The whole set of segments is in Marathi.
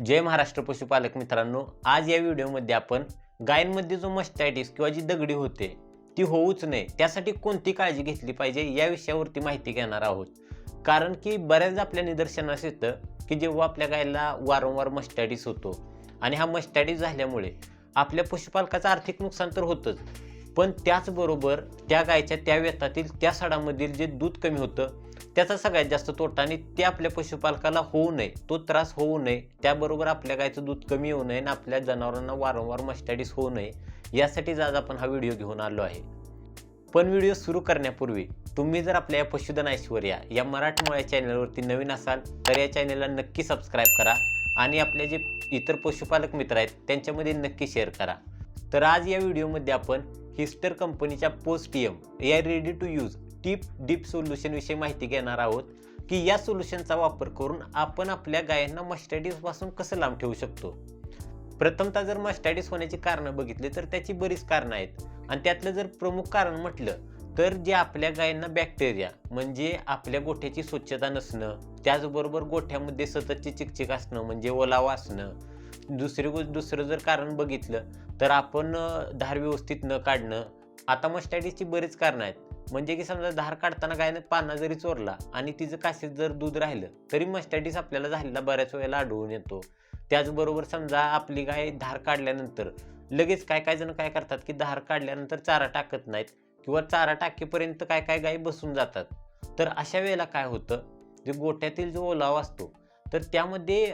जय महाराष्ट्र पशुपालक मित्रांनो आज या व्हिडिओमध्ये आपण गायींमध्ये जो मस्टायटिस किंवा जी दगडी होते ती होऊच नये त्यासाठी कोणती काळजी घेतली पाहिजे या विषयावरती माहिती घेणार आहोत. कारण की बऱ्याच आपल्या निदर्शनास येतं की जेव्हा आपल्या गायीला वारंवार मस्टायटिस होतो आणि हा मस्टायटिस झाल्यामुळे आपल्या पशुपालकाचं आर्थिक नुकसान तर होतंच पण त्याचबरोबर त्या गायच्या त्या व्यतातील त्या सडामधील जे दूध कमी होतं त्याचा सगळ्यात जास्त तोटा आणि ते आपल्या पशुपालकाला होऊ नये तो त्रास होऊ नये त्याबरोबर आपल्या गायचं दूध कमी होऊ नये आणि आपल्या जनावरांना वारंवार मस्टॅडिस होऊ नये यासाठीच आज आपण हा व्हिडिओ घेऊन आलो आहे. पण व्हिडिओ सुरू करण्यापूर्वी तुम्ही जर आपल्या या पशुधन ऐश्वर्या या मराठमोळ्या चॅनलवरती नवीन असाल तर या चॅनलला नक्की सबस्क्राईब करा आणि आपले जे इतर पशुपालक मित्र आहेत त्यांच्यामध्ये नक्की शेअर करा. तर आज या व्हिडिओमध्ये आपण हिस्टर कंपनीच्या पोस्टियम या ready to use tip deep सोल्युशनविषयी माहिती घेणार आहोत की या सोल्युशनचा वापर करून आपण आपल्या गायांना मस्टॅडिसपासून कसं लांब ठेवू शकतो? प्रथमतः जर मस्टॅडिस होण्याची कारणं बघितली तर त्याची बरीच कारणं आहेत. आणि त्यातलं जर प्रमुख कारण म्हटलं तर जे आपल्या गायींना बॅक्टेरिया म्हणजे आपल्या गोठ्याची स्वच्छता नसणं त्याचबरोबर गोठ्यामध्ये सततची चिकचिक असणं म्हणजे ओलावा असणं दुसरी गोष्ट दुसरं जर कारण बघितलं तर आपण धार व्यवस्थित न काढणं आता मस्टॅडिसची बरीच कारणं आहेत. म्हणजे की समजा धार काढताना गायनं पाना जरी चोरला आणि तिचं काशीत जर दूध राहिलं तरी मस्टॅटिस आपल्याला झालेला बऱ्याच वेळेला आढळून येतो. त्याचबरोबर समजा आपली गाय धार काढल्यानंतर लगेच काय काय जण काय करतात की धार काढल्यानंतर चारा टाकत नाहीत किंवा चारा टाकेपर्यंत काय काय गायी बसून जातात. तर अशा वेळेला काय होतं जे गोठ्यातील जो ओलावा असतो तर त्यामध्ये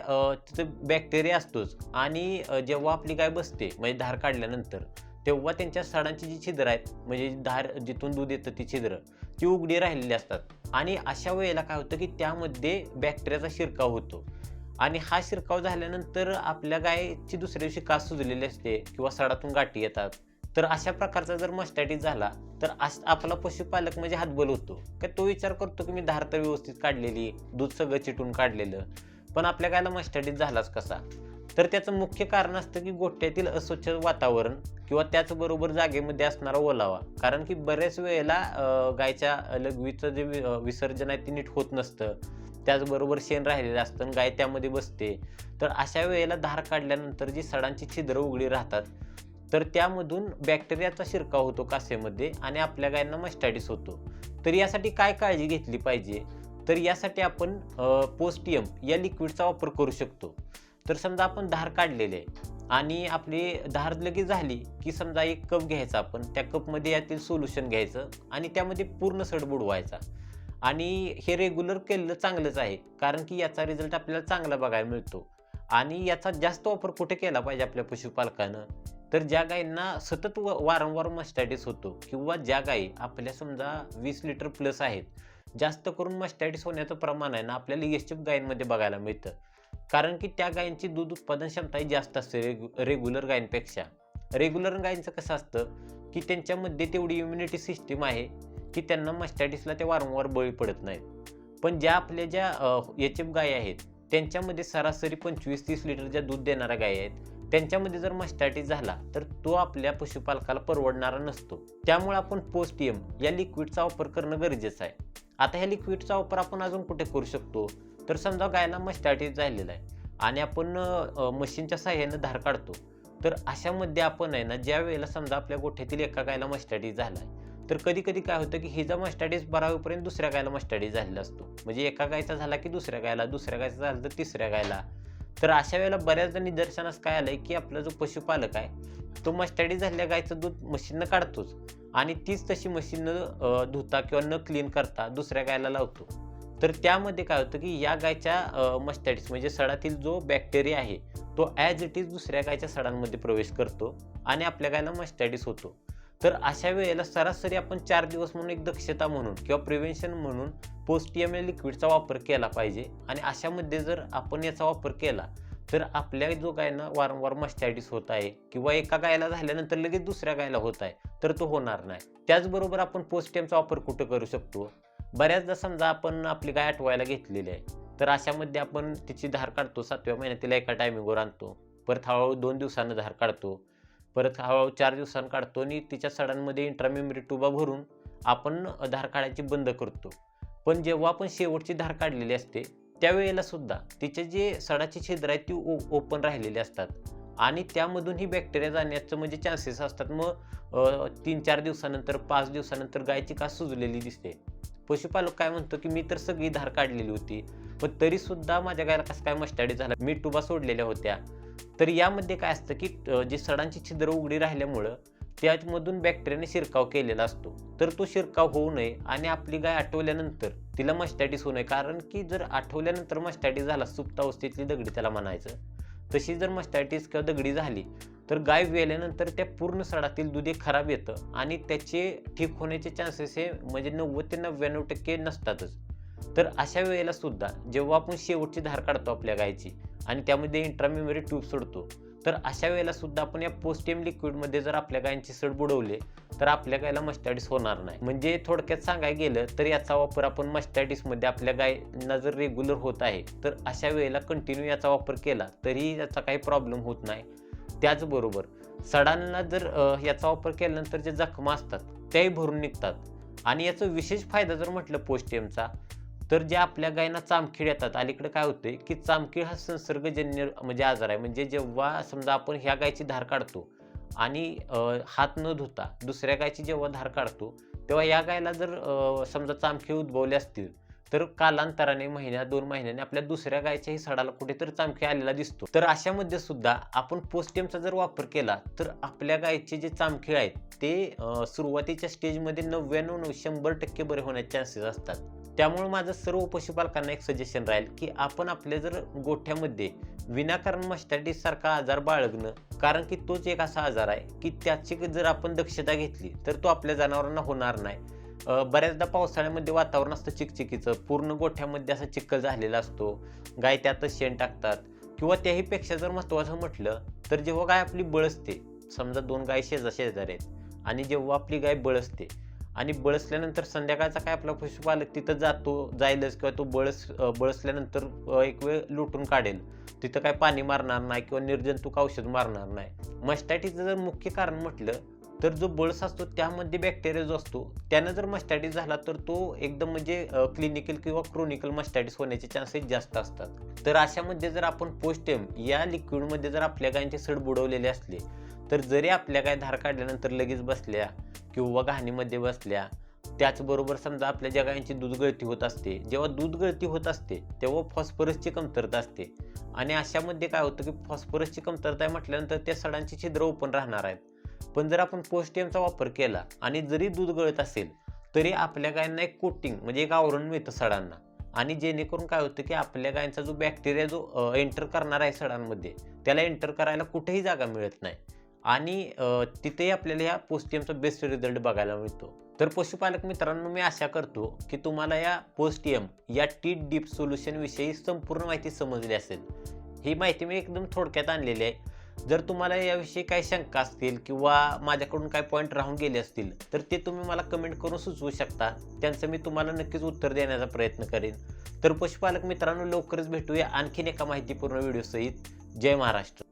तिथं बॅक्टेरिया असतोच आणि जेव्हा आपली गाय बसते म्हणजे धार काढल्यानंतर तेव्हा त्यांच्या सडांची जी छिद्र आहेत म्हणजे धार जिथून दूध येतं ती छिद्र ती उघडी राहिलेली असतात. आणि अशा वेळेला काय होतं की त्यामध्ये बॅक्टेरियाचा शिरकाव होतो. आणि हा शिरकाव झाल्यानंतर आपल्या गायची दुसऱ्या दिवशी कास सुजलेली असते किंवा सडातून गाठी येतात. तर अशा प्रकारचा जर मस्टॅटिस झाला तर आपला पशुपालक म्हणजे हातबल होतो. का तो विचार करतो की मी धार तर व्यवस्थित काढलेली दूध सगळं चिटून काढलेलं. पण आपल्या गायला मस्टॅटिस झालाच कसा? तर त्याचं मुख्य कारण असतं की गोठ्यातील अस्वच्छ वातावरण किंवा त्याचबरोबर जागेमध्ये असणारा ओलावा. कारण की बऱ्याच वेळेला गायच्या लघवीचं जे विसर्जन आहे ते नीट होत नसतं. त्याचबरोबर शेण राहिलेलं असतं आणि गाय त्यामध्ये बसते. तर अशा वेळेला धार काढल्यानंतर जी सडांची छिद्र उघडी राहतात तर त्यामधून बॅक्टेरियाचा शिरकाव होतो कासेमध्ये आणि आपल्या गायांना मस्टॅटिस होतो. तर यासाठी काय काळजी घेतली पाहिजे? तर यासाठी आपण पोस्टियम या लिक्विडचा वापर करू शकतो. तर समजा आपण धार काढलेले आहे आणि आपली धार लगेच झाली की समजा एक कप घ्यायचा आपण त्या कपमध्ये यातील सोल्युशन घ्यायचं आणि त्यामध्ये पूर्ण सड बुडवायचा आणि हे रेग्युलर केलेलं चांगलंच आहे कारण की याचा रिझल्ट आपल्याला चांगला बघायला मिळतो. आणि याचा जास्त वापर कुठे केला पाहिजे आपल्या पशुपालकानं? तर ज्या गायींना सतत व वारंवार मस्टॅटिस होतो किंवा ज्या गायी आपल्या समजा वीस लिटर प्लस आहेत जास्त करून मस्टॅटिस होण्याचं प्रमाण आहे ना आपल्याला एस गायींमध्ये बघायला मिळतं. कारण की त्या गायींची दूध उत्पादन क्षमताही जास्त असते रेगु रेग्युलर गायींपेक्षा. रेग्युलर गायींचं कसं असतं की त्यांच्यामध्ये तेवढी इम्युनिटी सिस्टीम आहे की त्यांना मस्टॅटिसला ते वारंवार बळी पडत नाहीत. पण ज्या आपल्या ज्या एच एफ गायी आहेत त्यांच्यामध्ये सरासरी पंचवीस तीस लिटर ज्या दूध देणाऱ्या गायी आहेत त्यांच्यामध्ये जर मस्टॅटिस झाला तर तो आपल्या पशुपालकाला परवडणारा नसतो. त्यामुळे आपण पोस्टियम या लिक्विडचा वापर करणं गरजेचं आहे. आता ह्या लिक्विडचा वापर आपण अजून कुठे करू शकतो? तर समजा गायना मस्टॅटिस झालेला आहे. आणि आपण मशीनच्या साह्यानं धार काढतो. तर अशामध्ये आपण आहे ना ज्या वेळेला समजा आपल्या गोठ्यातील एका गायला मस्टॅटिस झाला आहे तर कधी कधी काय होतं की हिचा मस्टॅटिस बरा होईपर्यंत दुसऱ्या गायला मस्टॅटिस झालेला असतो. म्हणजे एका गायचा झाला की दुसऱ्या गायला दुसऱ्या गायचा झाला तर तिसऱ्या गायला. तर अशा वेळेला बऱ्याचदा निदर्शनास काय आलं आहे की आपला जो पशुपालक आहे तो मस्टॅटिस झालेल्या गायचं दूध मशीननं काढतोच. आणि तीच तशी मशीननं धुता किंवा न क्लीन करता दुसऱ्या गायला लावतो. तर त्यामध्ये काय होतं की या गायच्या मस्टॅटिस म्हणजे सडातील जो बॅक्टेरिया आहे तो ॲज इट इज दुसऱ्या गायच्या सडांमध्ये प्रवेश करतो आणि आपल्या गायला मस्टॅटिस होतो. तर अशा वेळेला सरासरी आपण चार दिवस म्हणून एक दक्षता म्हणून किंवा प्रिव्हेन्शन म्हणून पोस्टियम या लिक्विडचा वापर केला पाहिजे आणि अशामध्ये जर आपण याचा वापर केला तर आपल्या जो गायना वारंवार मस्टॅटिस होत आहे किंवा एका गायला झाल्यानंतर लगेच दुसऱ्या गायला होत आहे तर तो होणार नाही. त्याचबरोबर आपण पोस्टियमचा वापर कुठं करू शकतो? बऱ्याचदा समजा आपण आपली गाय आठवायला घेतलेली आहे तर अशामध्ये आपण तिची धार काढतो सातव्या महिन्यातील तिला एका टायमिंगवर आणतो. परत हळूहळू दोन दिवसानं धार काढतो. परत हळूहळू चार दिवसांनी काढतो आणि तिच्या सडांमध्ये इंट्रामेमरी टुबा भरून आपण धार काढायची बंद करतो. पण जेव्हा आपण शेवटची धार काढलेली असते त्यावेळेला सुद्धा तिचे जे सडाची छिद्र आहेत ती ओ ओपन राहिलेली असतात. आणि त्यामधून ही बॅक्टेरिया जाण्याचं म्हणजे चान्सेस असतात. मग तीन चार दिवसानंतर पाच दिवसानंतर गायची का सुजलेली दिसते. पशुपालक काय म्हणतो की मी तर सगळी धार काढलेली होती पण तरी सुद्धा माझ्या गायला कसं काय मस्टाडी झाला? मी टुबा सोडलेल्या होत्या. तर यामध्ये काय असतं की जे सडांची छिद्र उघडी राहिल्यामुळं त्यामधून बॅक्टेरियाने शिरकाव केलेला असतो. तर तो शिरकाव होऊ नये आणि आपली गाय आठवल्यानंतर तिला मस्टॅटिस होऊ नये. कारण की जर आठवल्यानंतर मस्टॅटिस झाला सुप्त अवस्थेतली दगडी त्याला म्हणायचं. तशी जर मस्टॅटिस किंवा दगडी झाली तर गाय वेल्यानंतर त्या पूर्ण सडातील दूध हे खराब येतं आणि त्याचे ठीक होण्याचे चान्सेस हे म्हणजे नव्वद ते नव्याण्णव टक्के नसतातच. तर अशा वेळेला सुद्धा जेव्हा आपण शेवटची धार काढतो आपल्या गायची आणि त्यामध्ये इंट्रामेमरी ट्यूब सोडतो तर अशा वेळेला सुद्धा आपण या पोस्टेम लिक्विडमध्ये जर आपल्या गायींची सड बुडवले तर आपल्या गायला मस्टॅडिस होणार नाही. म्हणजे थोडक्यात सांगायला गेलं तर याचा वापर आपण मस्टॅडिसमध्ये आपल्या गायींना जर रेग्युलर होत आहे तर अशा वेळेला कंटिन्यू याचा वापर केला तरी याचा काही प्रॉब्लेम होत नाही. त्याचबरोबर सडांना जर याचा वापर केल्यानंतर जे जखमा असतात त्याही भरून निघतात. आणि याचा विशेष फायदा जर म्हटलं पोस्टियमचा तर जे आपल्या गायींना चामखीळ येतात अलीकडे काय होते की चामखीळ हा संसर्गजन्य म्हणजे आजार आहे. म्हणजे जेव्हा समजा आपण ह्या गायची धार काढतो आणि हात न धुता दुसऱ्या गायची जेव्हा धार काढतो तेव्हा या गायला जर समजा चामखीळ उद्भवले असतील तर कालांतराने महिन्या दोन महिन्याने आपल्या दुसऱ्या गायच्याही सडाला कुठेतरी चामखी आलेला दिसतो. तर अशामध्ये सुद्धा आपण पोस्टियमचा जर वापर केला तर आपल्या गायचे जे चामखेळ आहेत ते सुरुवातीच्या स्टेजमध्ये नव्याण्णव नऊ शंभर टक्के बरे होण्याचे चान्सेस असतात. त्यामुळे माझं सर्व पशुपालकांना एक सजेशन राहील की आपण आपल्या जर गोठ्यामध्ये विनाकारण मस्टॅटिस सारखा आजार बाळगणं कारण की तोच एक असा आजार आहे की त्याची जर आपण दक्षता घेतली तर तो आपल्या जनावरांना होणार नाही. बऱ्याचदा पावसाळ्यामध्ये वातावरण असतं चिकचिकीचं. पूर्ण गोठ्यामध्ये असा चिखल झालेला असतो. गाय त्यातच शेण टाकतात. किंवा त्याहीपेक्षा जर महत्त्वाचं म्हटलं तर जेव्हा गाय आपली बळसते समजा दोन गाय शेजा शेजारी आहेत आणि जेव्हा आपली गाय बळसते आणि बळसल्यानंतर संध्याकाळचा काय आपला पशुपालक तिथं जातो जाईलच किंवा तो बळस बळसल्यानंतर एक वेळ लुटून काढेल. तिथं काय पाणी मारणार नाही किंवा निर्जंतुक औषध मारणार नाही. मस्टॅटीचं जर मुख्य कारण म्हटलं तर जो बळस असतो त्यामध्ये बॅक्टेरिया जो असतो त्यानं जर मस्टॅटिस झाला तर तो एकदम म्हणजे क्लिनिकल किंवा क्रोनिकल मस्टॅटिस होण्याचे चान्सेस जास्त असतात. तर अशामध्ये जर आपण पोस्टेम या लिक्विडमध्ये जर आपल्या गायींचे सड बुडवलेले असले तर जरी आपल्या गाय धार काढल्यानंतर लगेच बसल्या किंवा घाणीमध्ये बसल्या त्याचबरोबर समजा आपल्या ज्या गायींची दूध गळती होत असते जेव्हा दूध गळती होत असते तेव्हा फॉस्फरसची कमतरता असते. आणि अशामध्ये काय होतं की फॉस्फरसची कमतरता आहे म्हटल्यानंतर त्या सडांची छिद्र ओपन राहणार आहेत. पण जर आपण पोस्टियमचा वापर केला आणि जरी दूध गळत असेल तरी आपल्या गायांना एक कोटिंग म्हणजे एक आवरण मिळतं सडांना. आणि जेणेकरून काय होतं की आपल्या गायींचा जो बॅक्टेरिया जो एंटर करणार आहे सडांमध्ये त्याला एंटर करायला कुठेही जागा मिळत नाही. आणि तिथेही आपल्याला ह्या पोस्टियमचा बेस्ट रिझल्ट बघायला मिळतो. तर पशुपालक मित्रांनो मी आशा करतो की तुम्हाला या पोस्टियम या टी डीप सोल्युशन विषयी संपूर्ण माहिती समजली असेल. ही माहिती मी एकदम थोडक्यात आणलेली आहे. जर तुम्हाला याविषयी काही शंका असतील किंवा माझ्याकडून काही पॉईंट राहून गेले असतील तर ते तुम्ही मला कमेंट करून सुचवू शकता. त्यांचं मी तुम्हाला नक्कीच उत्तर देण्याचा प्रयत्न करेन. तर पशुपालक मित्रांनो लवकरच भेटूया आणखीन एका माहितीपूर्ण व्हिडिओसहित जय महाराष्ट्र.